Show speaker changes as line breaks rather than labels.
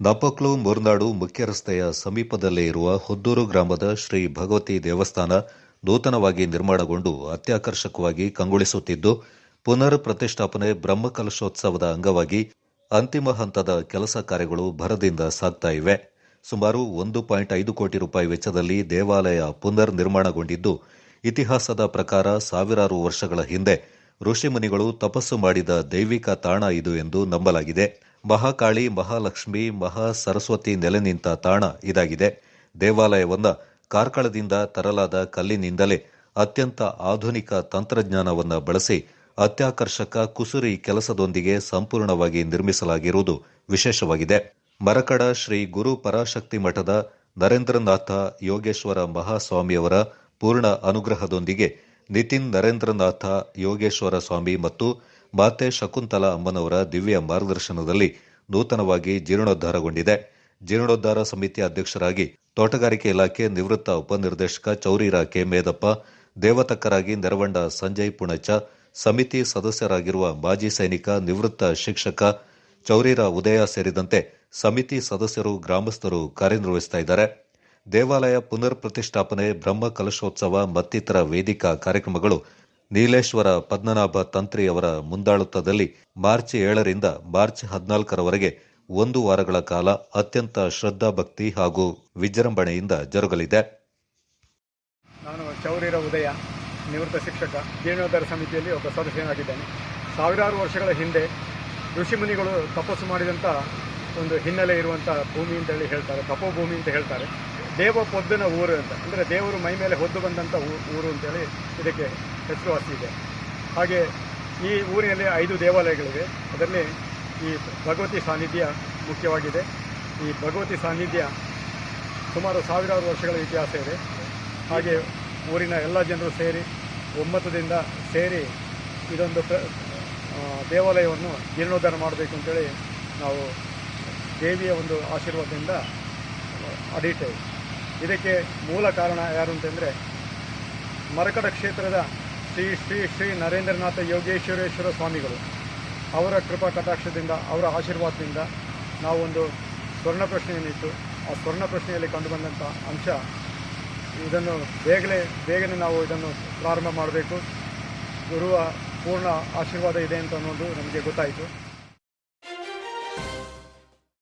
ನಪಕ್ಲು ಮುರ್ನಾಡು ಮುಖ್ಯ ರಸ್ತೆಯ ಸಮೀಪದಲ್ಲೇ ಇರುವ ಹೊದ್ದೂರು ಗ್ರಾಮದ ಶ್ರೀ ಭಗವತಿ ದೇವಸ್ಥಾನ ನೂತನವಾಗಿ ನಿರ್ಮಾಣಗೊಂಡು ಅತ್ಯಾಕರ್ಷಕವಾಗಿ ಕಂಗೊಳಿಸುತ್ತಿದ್ದು, ಪುನರ್ ಪ್ರತಿಷ್ಠಾಪನೆ ಬ್ರಹ್ಮಕಲಶೋತ್ಸವದ ಅಂಗವಾಗಿ ಅಂತಿಮ ಹಂತದ ಕೆಲಸ ಕಾರ್ಯಗಳು ಭರದಿಂದ ಸಾಗ್ತಾ ಇವೆ. ಸುಮಾರು ಒಂದು ಪಾಯಿಂಟ್ ಐದು ಕೋಟಿ ರೂಪಾಯಿ ವೆಚ್ಚದಲ್ಲಿ ದೇವಾಲಯ ಪುನರ್ ನಿರ್ಮಾಣಗೊಂಡಿದ್ದು, ಇತಿಹಾಸದ ಪ್ರಕಾರ ಸಾವಿರಾರು ವರ್ಷಗಳ ಹಿಂದೆ ಋಷಿಮುನಿಗಳು ತಪಸ್ಸು ಮಾಡಿದ ದೈವಿಕ ತಾಣ ಇದು ಎಂದು ನಂಬಲಾಗಿದೆ. ಮಹಾಕಾಳಿ, ಮಹಾಲಕ್ಷ್ಮಿ ಮಹಾ ಸರಸ್ವತಿ ನೆಲೆ ನಿಂತ ತಾಣ ಇದಾಗಿದೆ. ದೇವಾಲಯವನ್ನ ಕಾರ್ಕಳದಿಂದ ತರಲಾದ ಕಲ್ಲಿನಿಂದಲೇ ಅತ್ಯಂತ ಆಧುನಿಕ ತಂತ್ರಜ್ಞಾನವನ್ನು ಬಳಸಿ ಅತ್ಯಾಕರ್ಷಕ ಕುಸುರಿ ಕೆಲಸದೊಂದಿಗೆ ಸಂಪೂರ್ಣವಾಗಿ ನಿರ್ಮಿಸಲಾಗಿರುವುದು ವಿಶೇಷವಾಗಿದೆ. ಮರಕಡ ಶ್ರೀ ಗುರು ಪರಾಶಕ್ತಿ ಮಠದ ನರೇಂದ್ರನಾಥ ಯೋಗೇಶ್ವರ ಮಹಾಸ್ವಾಮಿಯವರ ಪೂರ್ಣ ಅನುಗ್ರಹದೊಂದಿಗೆ ನಿತಿನ್ ನರೇಂದ್ರನಾಥ ಯೋಗೇಶ್ವರ ಸ್ವಾಮಿ ಮತ್ತು ಮಾತೆ ಶಕುಂತಲಾ ಅಮ್ಮನವರ ದಿವ್ಯ ಮಾರ್ಗದರ್ಶನದಲ್ಲಿ ನೂತನವಾಗಿ ಜೀರ್ಣೋದ್ಧಾರಗೊಂಡಿದೆ. ಜೀರ್ಣೋದ್ಧಾರ ಸಮಿತಿ ಅಧ್ಯಕ್ಷರಾಗಿ ತೋಟಗಾರಿಕೆ ಇಲಾಖೆ ನಿವೃತ್ತ ಉಪನಿರ್ದೇಶಕ ಚೌರಿರ ಕೆ. ಮೇದಪ್ಪ, ದೇವತಕ್ಕರಾಗಿ ನೆರವಂಡ ಸಂಜಯ್ ಪುಣಚ, ಸಮಿತಿ ಸದಸ್ಯರಾಗಿರುವ ಮಾಜಿ ಸೈನಿಕ ನಿವೃತ್ತ ಶಿಕ್ಷಕ ಚೌರಿರ ಉದಯ ಸೇರಿದಂತೆ ಸಮಿತಿ ಸದಸ್ಯರು, ಗ್ರಾಮಸ್ಥರು ಕಾರ್ಯನಿರ್ವಹಿಸ್ತಾ ಇದ್ದಾರೆ. ದೇವಾಲಯ ಪುನರ್ ಪ್ರತಿಷ್ಠಾಪನೆ ಬ್ರಹ್ಮ ಕಲಶೋತ್ಸವ ಮತ್ತಿತರ ವೇದಿಕಾ ಕಾರ್ಯಕ್ರಮಗಳು ನೀಲೇಶ್ವರ ಪದ್ಮನಾಭ ತಂತ್ರಿಯವರ ಮುಂದಾಳುತ್ತದಲ್ಲಿ ಮಾರ್ಚ್ ಏಳರಿಂದ ಮಾರ್ಚ್ ಹದಿನಾಲ್ಕರವರೆಗೆ ಒಂದು ವಾರಗಳ ಕಾಲ ಅತ್ಯಂತ ಶ್ರದ್ಧಾಭಕ್ತಿ ಹಾಗೂ ವಿಜೃಂಭಣೆಯಿಂದ ಜರುಗಲಿದೆ.
ನಾನು ಚೌರಿರ ಉದಯ, ನಿವೃತ್ತ ಶಿಕ್ಷಕ ಜೀರ್ಣೋದ್ಧಾರ ಸಮಿತಿಯಲ್ಲಿ ಒಬ್ಬ ಸದಸ್ಯನಾಗಿದ್ದೇನೆ ಸಾವಿರಾರು ವರ್ಷಗಳ ಹಿಂದೆ ಋಷಿಮುನಿಗಳು ತಪಸ್ಸು ಮಾಡಿದಂಥ ಒಂದು ಹಿನ್ನೆಲೆ ಇರುವಂಥ ಭೂಮಿ ಅಂತ ಹೇಳಿ ಹೇಳ್ತಾರೆ, ತಪೋಭೂಮಿ ಅಂತ ಹೇಳ್ತಾರೆ. ದೇವ ಪೊದ್ದನ ಊರು ಅಂತ. ಅಂದರೆ ದೇವರು ಮೈ ಮೇಲೆ ಹೊದ್ದು ಬಂದಂಥ ಊರು ಅಂತೇಳಿ ಇದಕ್ಕೆ ಹೆಸರುವಾಸಿ ಇದೆ. ಹಾಗೆ ಈ ಊರಿನಲ್ಲಿ ಐದು ದೇವಾಲಯಗಳಿವೆ. ಅದರಲ್ಲಿ ಈ ಭಗವತಿ ಸಾನ್ನಿಧ್ಯ ಮುಖ್ಯವಾಗಿದೆ. ಈ ಭಗವತಿ ಸಾನ್ನಿಧ್ಯ ಸುಮಾರು ಸಾವಿರಾರು ವರ್ಷಗಳ ಇತಿಹಾಸ ಇದೆ. ಹಾಗೆ ಊರಿನ ಎಲ್ಲ ಜನರು ಸೇರಿ ಒಮ್ಮತದಿಂದ ಸೇರಿ ಇದೊಂದು ದೇವಾಲಯವನ್ನು ಜೀರ್ಣೋದ್ಧಾರ ಮಾಡಬೇಕು ಅಂತೇಳಿ ನಾವು ದೇವಿಯ ಒಂದು ಆಶೀರ್ವಾದದಿಂದ ಅಡಿತೇವೆ. ಇದಕ್ಕೆ ಮೂಲ ಕಾರಣ ಯಾರು ಅಂತಂದರೆ ಮರಕಡ ಕ್ಷೇತ್ರದ ಶ್ರೀ ಶ್ರೀ ಶ್ರೀ ನರೇಂದ್ರನಾಥ ಯೋಗೇಶ್ವರೇಶ್ವರ ಸ್ವಾಮಿಗಳು. ಅವರ ಕೃಪಾ ಕಟಾಕ್ಷದಿಂದ, ಅವರ ಆಶೀರ್ವಾದದಿಂದ ನಾವೊಂದು ಸ್ವರ್ಣ ಪ್ರಶ್ನೆಯನ್ನಿಟ್ಟು ಆ ಸ್ವರ್ಣ ಪ್ರಶ್ನೆಯಲ್ಲಿ ಕಂಡುಬಂದಂಥ ಅಂಶ ಇದನ್ನು ಬೇಗಲೇ, ಬೇಗನೆ ನಾವು ಇದನ್ನು ಪ್ರಾರಂಭ ಮಾಡಬೇಕು. ಗುರುವ ಪೂರ್ಣ ಆಶೀರ್ವಾದ ಇದೆ ಅಂತ ಅನ್ನೋದು ನಮಗೆ ಗೊತ್ತಾಯಿತು.